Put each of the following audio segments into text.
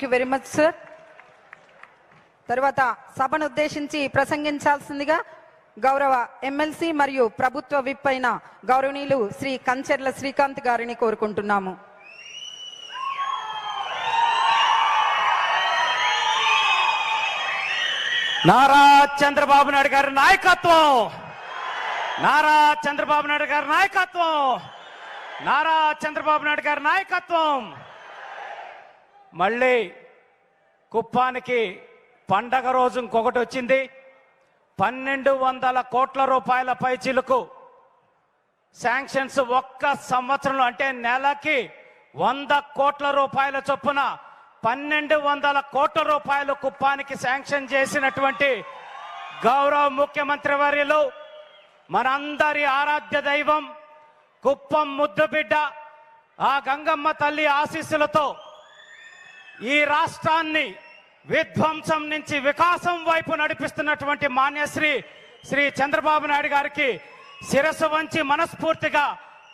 Thank you very much sir తర్వాత సభను ఉద్దేశించి ప్రసంగించాల్సిందిగా గౌరవ ఎమ్మెల్సీ మరియు ప్రభుత్వ విప్ అయిన గౌరవనీయులు శ్రీ కంచెర్ల శ్రీకాంత్ గారిని కోరుకుంటున్నాము. నారా చంద్రబాబు నాయుడు గారి నాయకత్వం! నారా చంద్రబాబు నాయుడు గారి నాయకత్వం! నారా చంద్రబాబు నాయుడు గారి నాయకత్వం! మళ్ళీ కుప్పానికి పండగ రోజు ఇంకొకటి వచ్చింది. పన్నెండు వందల కోట్ల రూపాయల పైచీలకు శాంక్షన్స్ ఒక్క సంవత్సరంలో అంటే నెలకి వంద కోట్ల రూపాయల చొప్పున పన్నెండు వందల కోట్ల రూపాయలు కుప్పానికి శాంక్షన్ చేసినటువంటి గౌరవ ముఖ్యమంత్రి వర్యులు మనందరి ఆరాధ్య దైవం కుప్పం ముద్దుబిడ్డ ఆ గంగమ్మ తల్లి ఆశీస్సులతో ఈ రాష్ట్రాన్ని విధ్వంసం నుంచి వికాసం వైపు నడిపిస్తున్నటువంటి మాన్యశ్రీ శ్రీ చంద్రబాబు నాయుడు గారికి శిరస్సు వంచి మనస్ఫూర్తిగా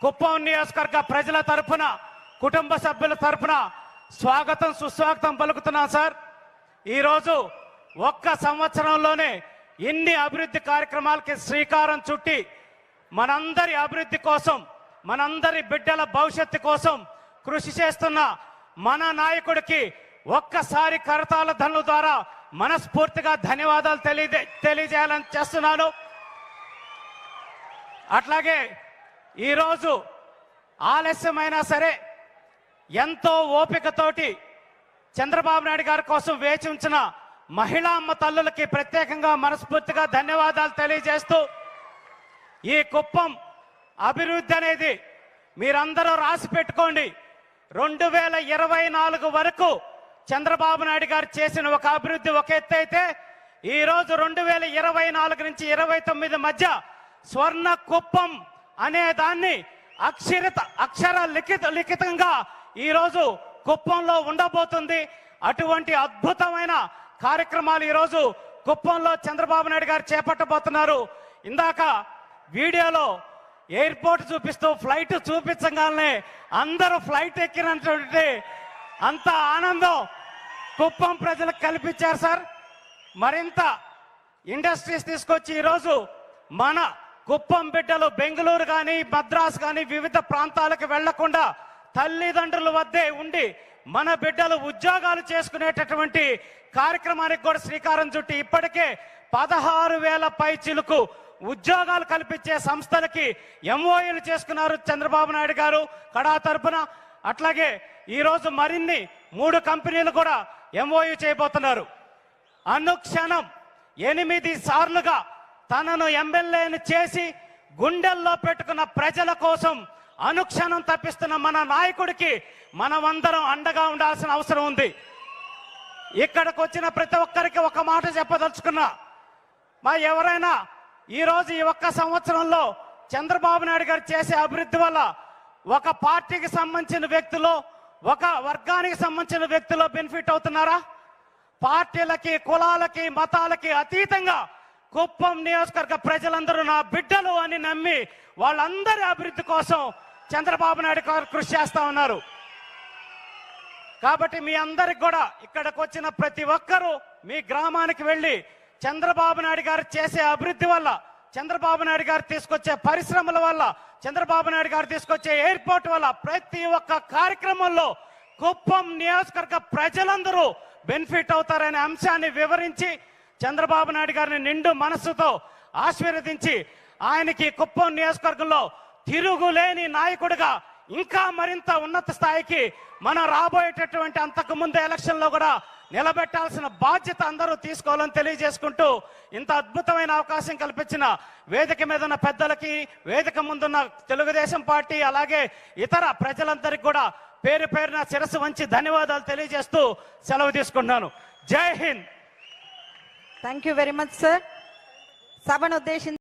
కుప్పం నియోజకవర్గ ప్రజల తరపున కుటుంబ సభ్యుల తరపున స్వాగతం సుస్వాగతం పలుకుతున్నాం సార్. ఈరోజు ఒక్క సంవత్సరంలోనే ఇన్ని అభివృద్ధి కార్యక్రమాలకి శ్రీకారం చుట్టి మనందరి అభివృద్ధి కోసం మనందరి బిడ్డల భవిష్యత్తు కోసం కృషి చేస్తున్న మన నాయకుడికి ఒక్కసారి కరతాల ధనుల ద్వారా మనస్ఫూర్తిగా ధన్యవాదాలు తెలియజే తెలియజేయాలని చేస్తున్నాను. అట్లాగే ఈరోజు ఆలస్యమైనా సరే ఎంతో ఓపికతోటి చంద్రబాబు నాయుడు గారి కోసం వేచి ఉంచిన మహిళా అమ్మ తల్లులకి ప్రత్యేకంగా మనస్ఫూర్తిగా ధన్యవాదాలు తెలియజేస్తూ ఈ కుప్పం అభివృద్ధి అనేది మీరందరూ రాసి పెట్టుకోండి. రెండు వేల ఇరవై నాలుగు వరకు చంద్రబాబు నాయుడు గారు చేసిన ఒక అభివృద్ధి ఒక ఎత్తు అయితే ఈ రోజు రెండు వేల ఇరవై నాలుగు నుంచి ఇరవై తొమ్మిది మధ్య స్వర్ణ కుప్పం అనే దాన్ని అక్షరత అక్షర లిఖిత లిఖితంగా ఈ రోజు కుప్పంలో ఉండబోతుంది. అటువంటి అద్భుతమైన కార్యక్రమాలు ఈరోజు కుప్పంలో చంద్రబాబు నాయుడు గారు చేపట్టబోతున్నారు. ఇందాక వీడియోలో ఎయిర్పోర్ట్ చూపిస్తూ ఫ్లైట్ చూపించగానే అందరూ ఫ్లైట్ ఎక్కినటువంటి అంత ఆనందం కుప్పం ప్రజలకు కల్పించారు సార్. మరింత ఇండస్ట్రీస్ తీసుకొచ్చి ఈరోజు మన కుప్పం బిడ్డలు బెంగళూరు కానీ మద్రాసు కానీ వివిధ ప్రాంతాలకు వెళ్ళకుండా తల్లిదండ్రుల వద్దే ఉండి మన బిడ్డలు ఉద్యోగాలు చేసుకునేటటువంటి కార్యక్రమానికి కూడా శ్రీకారం చుట్టి ఇప్పటికే పదహారు వేల పై చిలుకు ఉద్యోగాలు కల్పించే సంస్థలకి ఎంఓఏలు చేసుకున్నారు చంద్రబాబు నాయుడు గారు. కడా తరపున అట్లాగే ఈరోజు మరిన్ని మూడు కంపెనీలు కూడా ఎంఓయూ చేయబోతున్నారు. అనుక్షణం ఎనిమిది సార్లుగా తనను ఎమ్మెల్యేని చేసి గుండెల్లో పెట్టుకున్న ప్రజల కోసం అనుక్షణం తప్పిస్తున్న మన నాయకుడికి మనమందరం అండగా ఉండాల్సిన అవసరం ఉంది. ఇక్కడికి వచ్చిన ప్రతి ఒక్కరికి ఒక మాట చెప్పదలుచుకున్నా. మా ఎవరైనా ఈరోజు ఈ ఒక్క సంవత్సరంలో చంద్రబాబు నాయుడు గారు చేసే అభివృద్ధి వల్ల ఒక పార్టీకి సంబంధించిన వ్యక్తులు ఒక వర్గానికి సంబంధించిన వ్యక్తులు బెనిఫిట్ అవుతున్నారా? పార్టీలకి కులాలకి మతాలకి అతీతంగా కుప్పం నియోజకవర్గ ప్రజలందరూ నా బిడ్డలు అని నమ్మి వాళ్ళందరి అభివృద్ధి కోసం చంద్రబాబు నాయుడు గారు కృషి చేస్తా ఉన్నారు. కాబట్టి మీ అందరికి కూడా ఇక్కడికి వచ్చిన ప్రతి ఒక్కరూ మీ గ్రామానికి వెళ్ళి చంద్రబాబు నాయుడు గారు చేసే అభివృద్ధి వల్ల చంద్రబాబు నాయుడు గారు తీసుకొచ్చే పరిశ్రమల వల్ల చంద్రబాబు నాయుడు గారు తీసుకొచ్చే ఎయిర్పోర్ట్ వల్ల ప్రతి ఒక్క కార్యక్రమంలో కుప్పం నియోజకవర్గ ప్రజలందరూ బెనిఫిట్ అవుతారనే అంశాన్ని వివరించి చంద్రబాబు నాయుడు గారిని నిండు మనస్సుతో ఆశీర్వదించి ఆయనకి కుప్పం నియోజకవర్గంలో తిరుగులేని నాయకుడిగా ఇంకా మరింత ఉన్నత స్థాయికి మనం రాబోయేటటువంటి అంతకు ముందు ఎలక్షన్లో కూడా నిలబెట్టాల్సిన బాధ్యత అందరూ తీసుకోవాలని తెలియజేసుకుంటూ ఇంత అద్భుతమైన అవకాశం కల్పించిన వేదిక మీద ఉన్న పెద్దలకి వేదిక ముందున్న తెలుగుదేశం పార్టీ అలాగే ఇతర ప్రజలందరికీ కూడా పేరు పేరున శిరస్సు వంచి ధన్యవాదాలు తెలియజేస్తూ సెలవు తీసుకుంటున్నాను. జై Hind! Thank you very much sir సభను ఉద్దేశించి